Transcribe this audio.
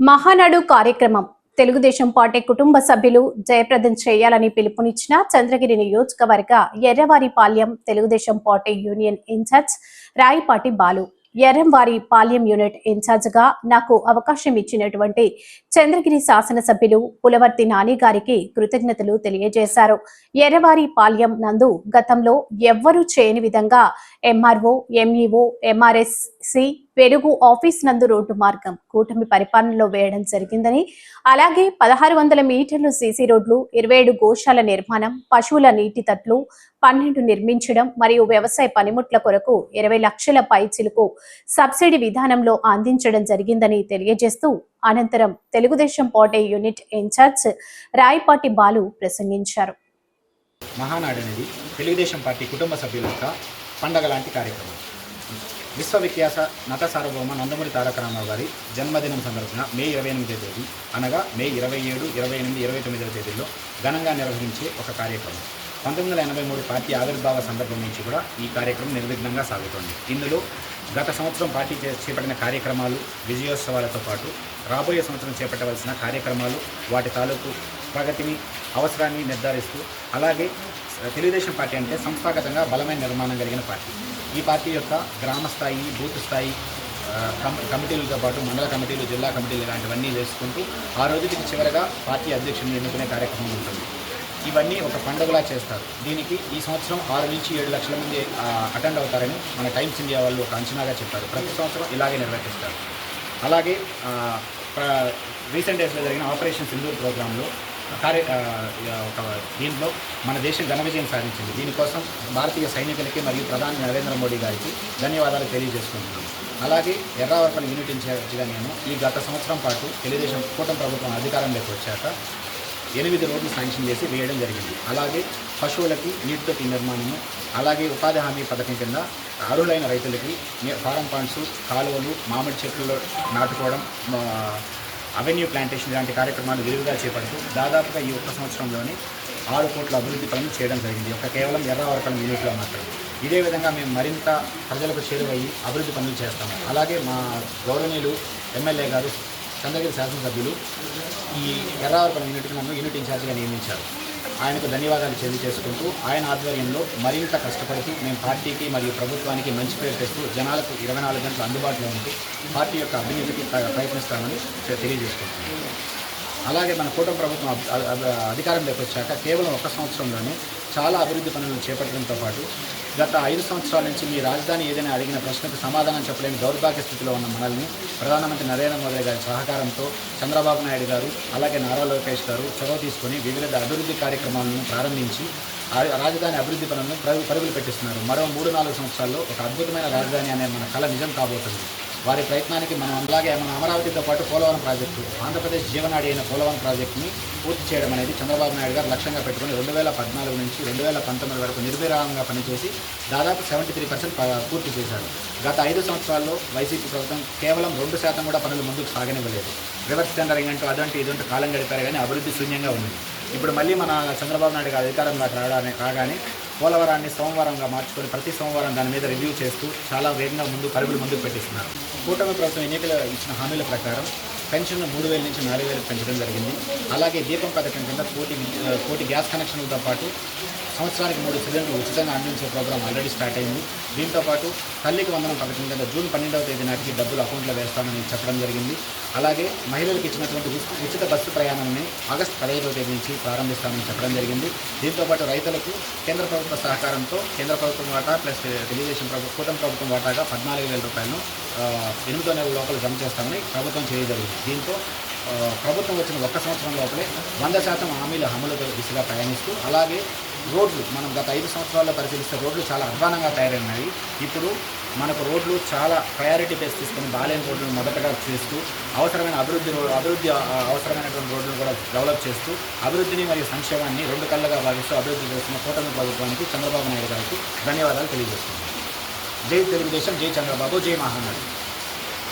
మహానాడు కార్యక్రమం. తెలుగుదేశం పార్టీ కుటుంబ సభ్యులు జయప్రదం చేయాలని పిలుపునిచ్చిన చంద్రగిరి నియోజకవర్గ Erravaripalyam Telugu Desam party union incharge Rayapati Balu. Erramvari Palyam unit ఇన్ఛార్జ్గా నాకు అవకాశం ఇచ్చినటువంటి చంద్రగిరి శాసనసభ్యులు పులవర్తి నాని గారికి కృతజ్ఞతలు తెలియజేశారు. ఎర్రవారి పాల్యం నందు గతంలో ఎవ్వరూ చేయని విధంగా ఎంఆర్ఓ ఎంఈఓ ఎంఆర్ఎస్సి పెరుగు ఆఫీస్ నందు రోడ్డు మార్గం. కూటమి పరిపాలనలో వేయడం జరిగిందని అలాగే పదహారు వందల మీటర్లు సీసీ రోడ్లు ఇరవై ఏడు గోశాల నిర్మాణం పశువుల నీటి తట్లు పన్నెండు నిర్మించడం మరియు వ్యవసాయ పనిముట్ల కొరకు ఇరవై లక్షల పైచిలకు సబ్సిడీ విధానంలో అందించడం జరిగిందని తెలియజేస్తూ అనంతరం Telugu Desam party unit incharge Rayapati Balu ప్రసంగించారు. మహానాడు అనేది తెలుగుదేశం పార్టీ కుటుంబ సభ్యుల యొక్క పండగ లాంటి కార్యక్రమం. విశ్వవిఖ్యాత నట సార్వభౌమ నందమూరి తారక రామారావు గారి జన్మదినం సందర్భంగా మే ఇరవై ఎనిమిదవ తేదీ అనగా మే ఇరవై ఏడు ఇరవై ఎనిమిది ఇరవై తొమ్మిదవ తేదీల్లో ఘనంగా నిర్వహించే ఒక కార్యక్రమం. పంతొమ్మిది వందల ఎనభై మూడు పార్టీ ఆవిర్భావ సందర్భం నుంచి కూడా ఈ కార్యక్రమం నిర్విఘ్నంగా సాగుతోంది. ఇందులో గత సంవత్సరం పార్టీ చేపట్టిన కార్యక్రమాలు విజయోత్సవాలతో పాటు రాబోయే సంవత్సరం చేపట్టవలసిన కార్యక్రమాలు వాటి తాలూకు ప్రగతిని అవసరాన్ని నిర్ధారిస్తూ అలాగే తెలుగుదేశం పార్టీ అంటే సంస్థాగతంగా బలమైన నిర్మాణం కలిగిన పార్టీ. ఈ పార్టీ యొక్క గ్రామ స్థాయి బూత్ స్థాయి కమిటీలతో పాటు మండల కమిటీలు జిల్లా కమిటీలు ఇలాంటివన్నీ వేసుకుంటూ ఆ రోజుకి చివరగా పార్టీ అధ్యక్షుడిని ఎన్నుకునే కార్యక్రమం ఉంటుంది. ఇవన్నీ ఒక పండుగలా చేస్తారు. దీనికి ఈ సంవత్సరం ఆరు నుంచి ఏడు లక్షల మంది అటెండ్ అవుతారని మన టైమ్స్ ఇండియా వాళ్ళు ఒక అంచనాగా చెప్పారు. ప్రతి సంవత్సరం ఇలాగే నిర్వహిస్తారు అలాగే ప్ర- రీసెంట్ డేస్లో జరిగిన ఆపరేషన్ సింధూర్ ప్రోగ్రాంలో కార్య ఒక దీంట్లో మన దేశం ఘన విజయం సాధించింది. దీనికోసం భారతీయ సైనికులకి మరియు ప్రధాని నరేంద్ర మోడీ గారికి ధన్యవాదాలు తెలియజేసుకుంటున్నాను. అలాగే ఎర్రావరపల్లి యూనిట్ ఇన్ఛార్జిగా నేను ఈ గత సంవత్సరం పాటు తెలుగుదేశం కూటమి ప్రభుత్వం అధికారంలోకి వచ్చాక ఎనిమిది రోడ్లు శాంక్షన్ చేసి వేయడం జరిగింది. అలాగే పశువులకి నీటితోటి నిర్మాణము అలాగే ఉపాధి హామీ పథకం కింద అర్హులైన రైతులకి ఫారం పాండ్స్ కాలువలు మామిడి చెట్లు నాటుకోవడం అవెన్యూ ప్లాంటేషన్ లాంటి కార్యక్రమాలు విరివిగా చేపడుతూ దాదాపుగా ఈ ఒక్క సంవత్సరంలోనే ఆరు కోట్ల అభివృద్ధి పనులు చేయడం జరిగింది. ఒక కేవలం ఎర్రవరకం యూనిట్లో మాత్రమే. ఇదే విధంగా మేము మరింత ప్రజలకు చేరువయ్యి అభివృద్ధి పనులు చేస్తాము. అలాగే మా గౌరవనీయులు ఎమ్మెల్యే గారు చంద్రగిరి శాసనసభ్యులు ఈ ఎర్రావరపల్లి యూనిట్కి నన్ను యూనిట్ ఇన్ఛార్జిగా నియమించారు. ఆయనకు ధన్యవాదాలు తెలియజేసుకుంటూ ఆయన ఆధ్వర్యంలో మరింత కష్టపడుతూ మేము పార్టీకి మరియు ప్రభుత్వానికి మంచి పేరు తెస్తూ జనాలకు ఇరవై నాలుగు గంటలు అందుబాటులో ఉంటూ పార్టీ యొక్క అభివృద్ధికి ప్ర- ప్రయత్నిస్తామని తెలియజేసుకుంటున్నాను అలాగే మన కూటమి ప్రభుత్వం అధికారంలోకి వచ్చాక కేవలం ఒక సంవత్సరంలోనే చాలా అభివృద్ధి పనులను చేపట్టడంతో పాటు గత ఐదు సంవత్సరాల నుంచి మీ రాజధాని ఏదైనా అడిగిన ప్రశ్నకు సమాధానం చెప్పలేని దౌర్భాగ్య స్థితిలో ఉన్న మనల్ని ప్రధానమంత్రి నరేంద్ర మోదీ గారి సహకారంతో చంద్రబాబు నాయుడు గారు అలాగే నారా లోకేష్ గారు చొరవ తీసుకుని వివిధ అభివృద్ధి కార్యక్రమాలను ప్రారంభించి ఆ- రాజధాని అభివృద్ధి పనులను పరుగులు పెట్టిస్తున్నారు. మరో మూడు నాలుగు సంవత్సరాల్లో ఒక అద్భుతమైన రాజధాని అనే మన కళ నిజం కాబోతుంది. వారి ప్రయత్నానికి మనం అలాగే మన అమరావతితో పాటు పోలవరం ప్రాజెక్టు ఆంధ్రప్రదేశ్ జీవనాడి అయిన పోలవరం ప్రాజెక్టుని పూర్తి చేయడం అనేది చంద్రబాబు నాయుడు గారు లక్ష్యంగా పెట్టుకుని రెండు వేల పద్నాలుగు నుంచి రెండు వేల పంతొమ్మిది వరకు నిర్విరామంగా పనిచేసి దాదాపు సెవెంటీ త్రీ పర్సెంట్ పూర్తి చేశారు. గత ఐదు సంవత్సరాల్లో వైసీపీ ప్రభుత్వం కేవలం రెండు శాతం కూడా పనులు ముందుకు సాగనివ్వలేదు. రివర్స్ టెండరింగ్ అంటూ అదంటూ ఇదంటూ కాలం గడిపారు కానీ అభివృద్ధి శూన్యంగా ఉంది. ఇప్పుడు మళ్ళీ మన చంద్రబాబు నాయుడు గారు అధికారంలోకి రావడానికి కాగానే పోలవరాన్ని సోమవారంగా మార్చుకొని ప్రతి సోమవారం దాని మీద రివ్యూ చేస్తూ చాలా వేగంగా ముందు పరుగులు ముందుకు పెట్టిస్తున్నారు. కూటమి ప్రభుత్వం ఎన్నికల ఇచ్చిన హామీల ప్రకారం పెన్షన్ మూడు వేల నుంచి నాలుగు వేలకు పెంచడం జరిగింది. అలాగే దీపం పథకం కింద కోటి కోటి గ్యాస్ కనెక్షన్లతో పాటు సంవత్సరానికి మూడు సిలిండర్లు ఉచితంగా అందించే ప్రోగ్రాం ఆల్రెడీ స్టార్ట్ అయింది. దీంతో పాటు తల్లికి వందనం పథకం కింద జూన్ పన్నెండవ తేదీ నాటికి డబ్బులు అకౌంట్లో వేస్తామని చెప్పడం జరిగింది. అలాగే మహిళలకు ఇచ్చినటువంటి ఉచిత బస్సు ప్రయాణాన్ని ఆగస్టు పదహైదవ తేదీ నుంచి ప్రారంభిస్తామని చెప్పడం జరిగింది. దీంతో పాటు రైతులకు కేంద్ర ప్రభుత్వ సహకారంతో కేంద్ర ప్రభుత్వం వాటా ప్లస్ తెలుగుదేశం ప్రభుత్వం కూటమి ప్రభుత్వం వాటాగా పద్నాలుగు వేల రూపాయలను ఎనిమిదో నెలల లోపల జమ చేస్తామని ప్రభుత్వం చేయగలిగింది దీంతో ప్రభుత్వం వచ్చిన ఒక్క సంవత్సరం లోపలే వంద శాతం హామీల అమలు దిశగా ప్రయాణిస్తూ అలాగే రోడ్లు మనం గత ఐదు సంవత్సరాల్లో పరిశీలిస్తే రోడ్లు చాలా అధ్వానంగా తయారైనాయి. ఇప్పుడు మనకు రోడ్లు చాలా ప్రయారిటీ బేస్ తీసుకొని బాలేని రోడ్లను మొదటగా చేస్తూ అవసరమైన అభివృద్ధి అభివృద్ధి అవసరమైనటువంటి రోడ్లను కూడా డెవలప్ చేస్తూ అభివృద్ధిని మరియు సంక్షేమాన్ని రెండు కళ్ళగా భావిస్తూ అభివృద్ధి చేస్తున్న కూటమి ప్రభుత్వానికి చంద్రబాబు నాయుడు గారికి ధన్యవాదాలు తెలియజేస్తున్నాను. జై తెలుగుదేశం జై చంద్రబాబు జై మహానాడు.